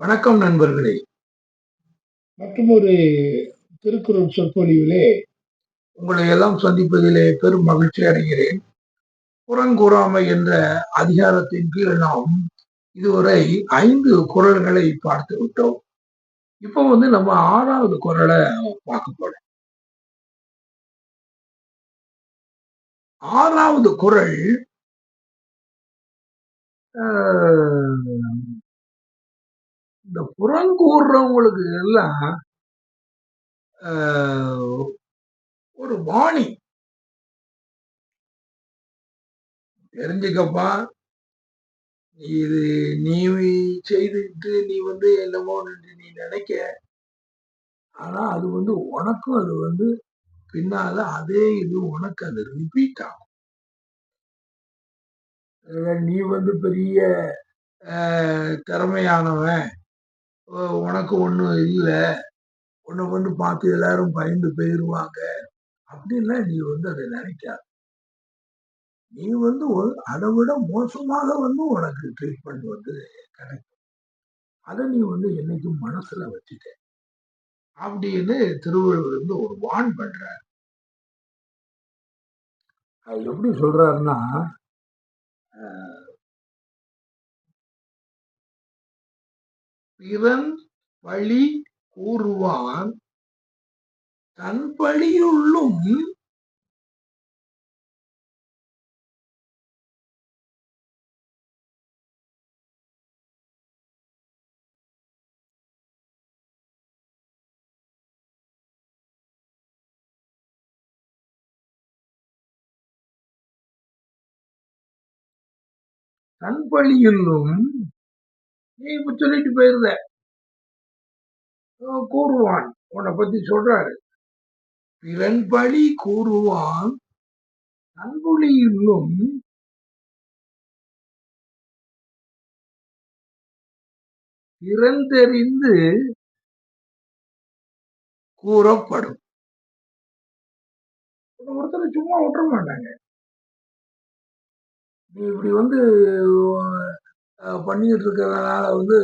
வணக்கம் நண்பர்களே. மற்றும் ஒரு திருக்குறள் சொற்பொழிவிலே உங்களை எல்லாம் சந்திப்பதிலே பெரும் மகிழ்ச்சி அடைகிறேன். புறங்கூறாமை என்ற அதிகாரத்தின் கீழ் நாம் இதுவரை ஐந்து குரல்களை பார்த்து விட்டோம். இப்போ வந்து நம்ம ஆறாவது குரலை பார்க்க போறோம். ஆறாவது குரல் இந்த புறங்கூறுறவங்களுக்கு எல்லாம் ஒரு வாணி தெரிஞ்சுக்கப்பா. இது நீ செய்துட்டு நீ வந்து என்னமோ நீ நினைக்க. ஆனா அது வந்து உனக்கும் அது வந்து பின்னால அதே இது உனக்கு அது ரிப்பீட் ஆகும். நீ வந்து பெரிய திறமையானவன். உனக்கு ஒன்றும் இல்லை. உன்னை வந்து பார்த்து எல்லாரும் பயந்து போயிடுவாங்க அப்படின்லாம் நீ வந்து அதை நினைக்காது. நீ வந்து அதை விட மோசமாக வந்து உனக்கு ட்ரீட்மெண்ட் வந்து கிடைக்கும். அதை நீ வந்து என்னைக்கும் மனசுல வச்சுட்ட அப்படின்னு திருவள்ளுவர் வந்து ஒரு வான் பண்றார். அது எப்படி சொல்றாருன்னா பிறன் பழி கூறுவான். தன் பழியுள்ளும் தன் பழியுள்ளும் நீ இப்ப சொல்லிட்டு போயிருந்த. கூறுவான். உன்னை பத்தி சொல்றாரு. பிறன் பழி கூறுவான். அன்புலியிலும் பிறந்தறிந்து கூறப்படும். ஒருத்தர் சும்மா விட்டுற மாட்டாங்க. நீ இப்படி வந்து பண்ணிட்டு இருக்கிறதுனால வந்து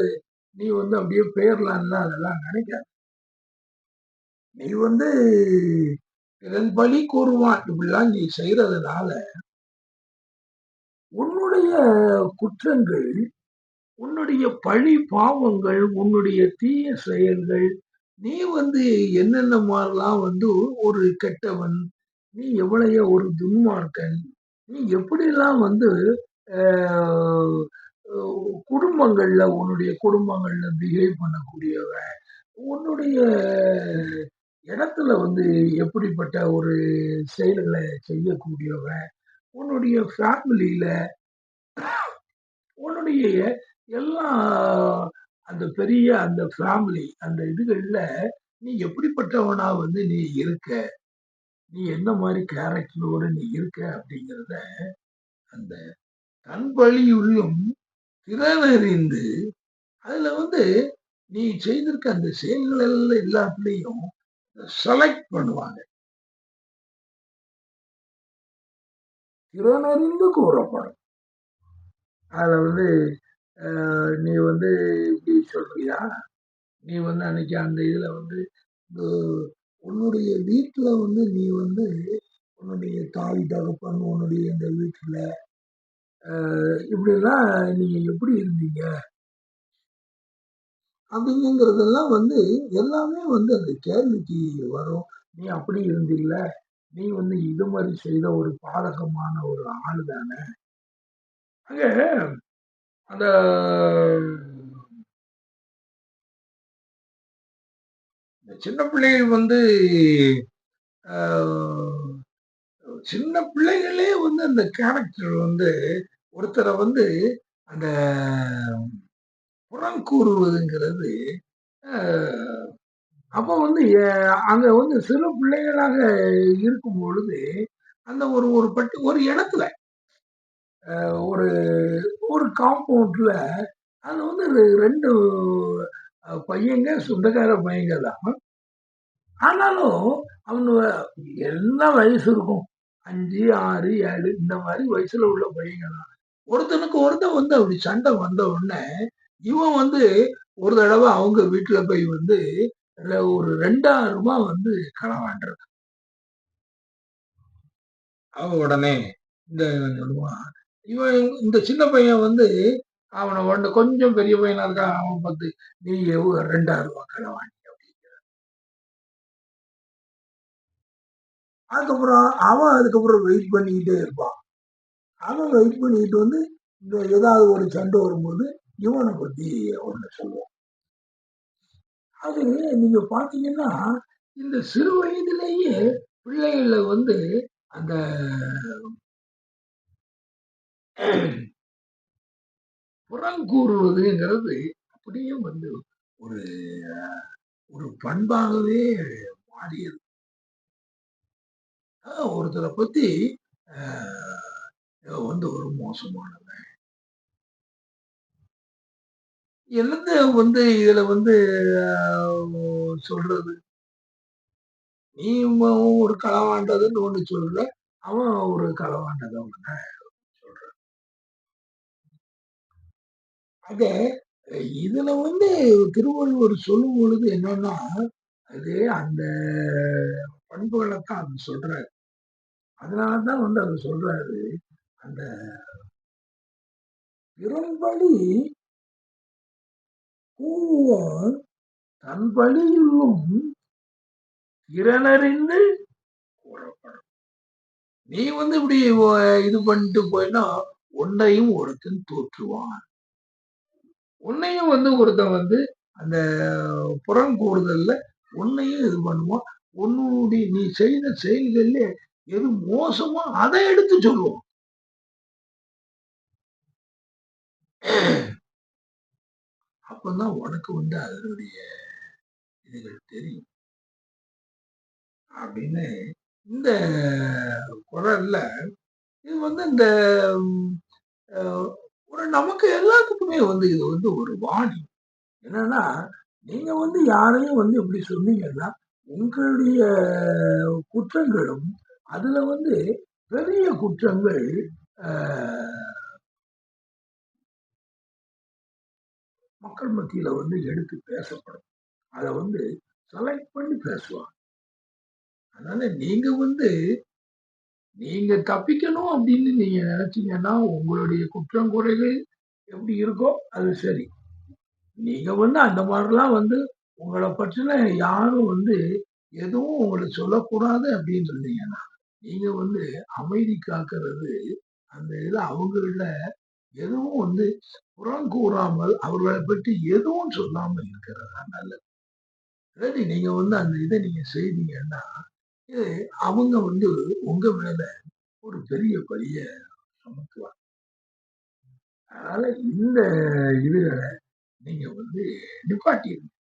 நீ வந்து அப்படியே பேர்லான்னு அதெல்லாம் நினைக்காத. நீ வந்து இதன் பலி கூறுவான். இப்படிலாம் நீ செய்யறதுனால உன்னுடைய குற்றங்கள் உன்னுடைய பழி பாவங்கள் உன்னுடைய தீய செயல்கள் நீ வந்து என்னென்ன மாதிரிலாம் வந்து ஒரு கெட்டவன் நீ எவ்வளைய ஒரு துன்மார்க்கன் நீ எப்படிலாம் வந்து குடும்பங்கள்ல உன்னுடைய குடும்பங்கள்ல பிஹேவ் பண்ணக்கூடியவன் உன்னுடைய இடத்துல வந்து எப்படிப்பட்ட ஒரு செயல்களை செய்யக்கூடியவன் உன்னுடைய ஃபேமிலியில உன்னுடைய எல்லா அந்த பெரிய அந்த ஃபேமிலி அந்த இதுகளில் நீ எப்படிப்பட்டவனா வந்து நீ இருக்க நீ என்ன மாதிரி கேரக்டரோட நீ இருக்க அப்படிங்கிறத அந்த தன்பழியுள்ளும் திறனறிந்து அதுல வந்து நீ செய்திருக்க அந்த செயல்கள் எல்லாம் எல்லாத்துலேயும் செலக்ட் பண்ணுவாங்க. திறனறிந்து கூறப்படும். அதுல வந்து நீ வந்து இப்படி சொல்றியா? நீ வந்து அன்னைக்கு அந்த இதுல வந்து உன்னுடைய வீட்டுல வந்து நீ வந்து உன்னுடைய தாய் தகப்பன் உன்னுடைய இந்த வீட்டுல இப்படிலாம் நீங்கள் எப்படி இருந்தீங்க? அப்படிங்கிறதெல்லாம் வந்து எல்லாமே வந்து அந்த கேள்விக்கு வரும். நீ அப்படி இருந்தில்ல? நீ வந்து இது மாதிரி செய்த ஒரு பாதகமான ஒரு ஆள் தானே? அங்க அந்த சின்ன பிள்ளைகள் வந்து சின்ன பிள்ளைகளே வந்து அந்த கேரக்டர் வந்து ஒருத்தரை வந்து அந்த புறம் கூறுவதுங்கிறது அப்போ வந்து அங்க வந்து சிறு பிள்ளைகளாக இருக்கும் பொழுது அந்த ஒரு ஒரு பட்டு ஒரு இடத்துல ஒரு ஒரு காம்பவுண்ட்ல அது வந்து ரெண்டு பையங்க சொந்தக்கார பையங்க தான். ஆனாலும் அவங்க என்ன வயசு இருக்கும்? அஞ்சு ஆறு ஏழு இந்த மாதிரி வயசுல உள்ள பையங்க தான். ஒருத்தனுக்கு ஒருத்தன் வந்து அப்படி சண்டை வந்த உடனே இவன் வந்து ஒரு தடவை அவங்க வீட்டுல போய் வந்து ஒரு ரெண்டாயிரம் ரூபாய் வந்து களவாண்டுறது அவ உடனே இந்த சொல்லுவான் இவன் இந்த சின்ன பையன் வந்து அவனை உடனே கொஞ்சம் பெரிய பையனா இருக்கான் அவன் பார்த்து நீ ரெண்டாயிரம் ரூபாய் களவாண்டி அப்படிங்கிற அதுக்கப்புறம் அவன் அதுக்கப்புறம் வெயிட் பண்ணிக்கிட்டே இருப்பான். அவன் வெயிட் பண்ணிக்கிட்டு வந்து இந்த ஏதாவது ஒரு சண்டை வரும்போது இவனை பத்தி ஒன்று சொல்லுவோம். அது நீங்க பாத்தீங்கன்னா இந்த சிறு வயதிலேயே பிள்ளைகளை வந்து அந்த புறங்கூறுவதுங்கிறது அப்படியே வந்து ஒரு ஒரு பண்பாகவே மாறியது. ஒருத்தரை இவன் வந்து ஒரு மோசமானவன் என்னது வந்து இதுல வந்து சொல்றது? நீ ஒரு களவாண்டதுன்னு ஒண்ணு சொல்ற அவன் ஒரு களவாண்டதை ஒண்ணு சொல்றான். ஆக இதுல வந்து திருவள்ளுவர் சொல்லும் பொழுது என்னன்னா அது அந்த பண்புகளைத்தான் அது சொல்றாரு. அதனாலதான் வந்து அது சொல்றாரு. அந்த பிறம்படி கூவுவான் தன் வழியிலும் திறனறிந்து கூறப்படும். நீ வந்து இப்படி இது பண்ணிட்டு போயினா உன்னையும் ஒருத்தன் தோற்றுவான். உன்னையும் வந்து ஒருத்தன் வந்து அந்த புறம் கூடுதல்ல உன்னையும் இது பண்ணுவான். உன்னுடைய நீ செய்த செயல்கள்ல எது மோசமோ அதை எடுத்து சொல்லுவோம் அப்பதான் உனக்கு வந்து அதனுடைய இதுகள் தெரியும். அப்படின்னு இந்த குரல்ல இது வந்து இந்த ஒரு நமக்கு எல்லாத்துக்குமே வந்து இது வந்து ஒரு வாணி. என்னன்னா நீங்க வந்து யாரையும் வந்து இப்படி சொன்னீங்கன்னா உங்களுடைய குற்றங்களும் அதுல வந்து பெரிய குற்றங்கள் மக்கள் மத்தியில வந்து எடுத்து பேசப்படும். அதை வந்து செலக்ட் பண்ணி பேசுவாங்க. அதனால நீங்க வந்து நீங்க தப்பிக்கணும் அப்படின்னு நீங்க நினைச்சீங்கன்னா உங்களுடைய குற்றம் குறைகள் எப்படி இருக்கோ அது சரி. நீங்க வந்து அந்த மாதிரிலாம் வந்து உங்களை பற்றின யாரும் வந்து எதுவும் உங்களை சொல்லக்கூடாது அப்படின்னு சொன்னீங்கன்னா நீங்க வந்து அமைதி காக்கிறது அந்த இதில் அவங்கள எதுவும் வந்து புறம் கூறாமல் அவர்களை பற்றி எதுவும் சொல்லாமல் இருக்கிறதா நல்லது. நீங்க வந்து அந்த இதை நீங்க செய்தீங்கன்னா இது அவங்க வந்து உங்க மேல ஒரு பெரிய பழிய சுமத்துவாங்க. அதனால இந்த இதுகளை நீங்க வந்து நிப்பாட்டிடுங்க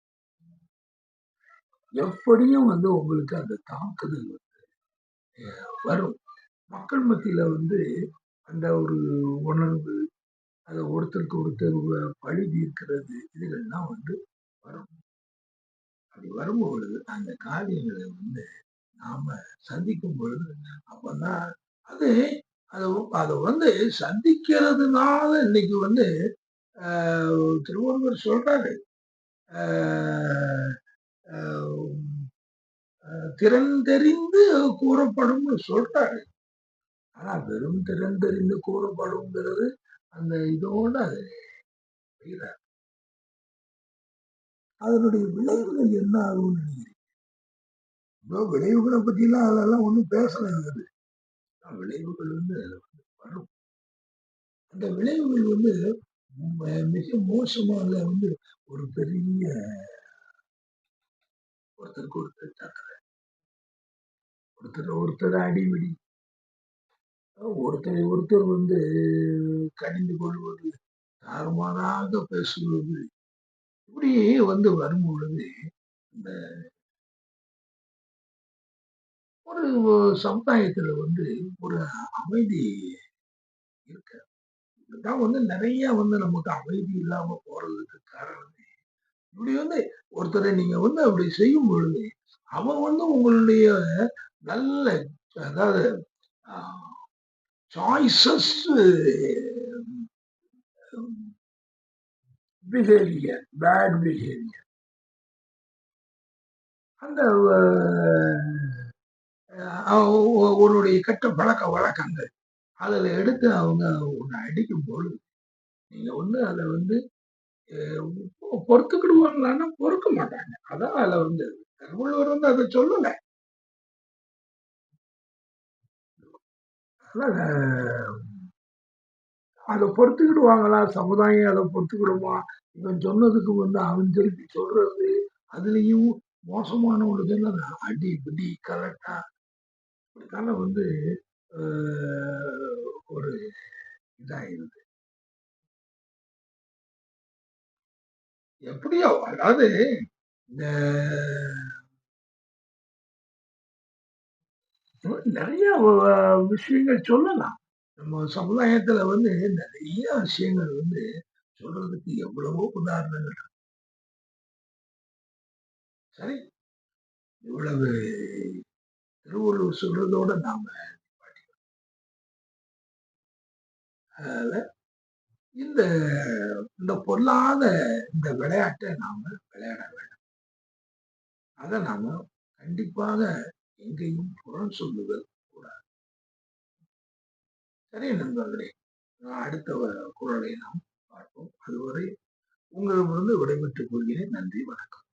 எப்படியும் வந்து உங்களுக்கு அந்த தாக்குதல் வந்து வரும். மக்கள் மத்தியில வந்து அந்த ஒரு உணர்வு அதை ஒருத்தருக்கு ஒருத்தர் பழி தீர்க்கிறது இதுகள்லாம் வந்து வரும். அப்படி வரும்பொழுது அந்த காரியங்களை வந்து நாம சந்திக்கும் பொழுது அப்பதான் அது அது அதை வந்து சந்திக்கிறதுனால இன்னைக்கு வந்து திருவள்ளுவர் சொல்றாரு. திறன் தெரிந்து கூறப்படும் சொல்றாரு. ஆனா வெறும் திறந்தெறிந்து கூறப்படும்ங்கிறது அந்த இதோடு இதோட அதனுடைய விளைவுகள் என்ன ஆகும்னு நினைக்கிறீங்க? இப்போ விளைவுகளை பற்றிலாம் அதெல்லாம் ஒன்றும் பேசலைங்கிறது விளைவுகள் வந்து வரும். அந்த விளைவுகள் வந்து மிக மோசமாக வந்து ஒரு பெரிய ஒருத்தருக்கு ஒருத்தர் தாக்குற ஒருத்தர் ஒருத்தர் அடிமடி ஒருத்தரை ஒருத்தர் வந்து கடிந்து கொள்வது தாறுமாறாக பேசுவது இப்படி வந்து வரும் பொழுது இந்த ஒரு சமுதாயத்துல வந்து ஒரு அமைதி இருக்க. இதுதான் வந்து நிறைய வந்து நமக்கு அமைதி இல்லாம போறதுக்கு காரணமே. இப்படி வந்து ஒருத்தரை நீங்க வந்து அப்படி செய்யும் பொழுது அவன் வந்து உங்களுடைய நல்ல அதாவது சாய்ஸஸ் பிஹேவியர் பேட் பிஹேவியர் அந்த அஹ், உன்னுடைய கெட்ட பழக்க வழக்கங்கள் அதில் எடுத்து அவங்க உன்னை அடிக்கும் பொழுது நீங்க வந்து அதை வந்து பொறுத்துக்கிடுவாங்களான்னா பொறுக்க மாட்டாங்க. அதான் அதுல வந்து திருவள்ளுவர் வந்து அதை சொல்லலை. அதை பொறுத்துக்கிடுவாங்களா? சமுதாயம் அதை பொறுத்துக்கிடுமா? இவன் சொன்னதுக்கு வந்து அவன் திருப்பி சொல்றது அதுலயும் மோசமானவங்க சொன்னது அடி பிடி கரெக்டா இப்படித்தானே வந்து ஒரு இதாயிருது. எப்படியோ அதாவது இந்த நிறைய விஷயங்கள் சொல்லலாம். நம்ம சமுதாயத்துல வந்து நிறைய விஷயங்கள் வந்து சொல்றதுக்கு எவ்வளவோ உதாரணங்கள். சரி? இவ்வளவு திருவள்ளுவர் சொல்றதோட நாம இந்த இந்த பொல்லாத இந்த விளையாட்டை நாம விளையாட வேண்டும். அதை நாம கண்டிப்பாக எங்கேயும் புறம் சொல்லுதல் கூடாது. சரி நண்பர்களே அடுத்த வ- நாம் பார்ப்போம். அதுவரை உங்களிடமிருந்து விடைபெற்றுக் கொள்கிறேன். நன்றி வணக்கம்.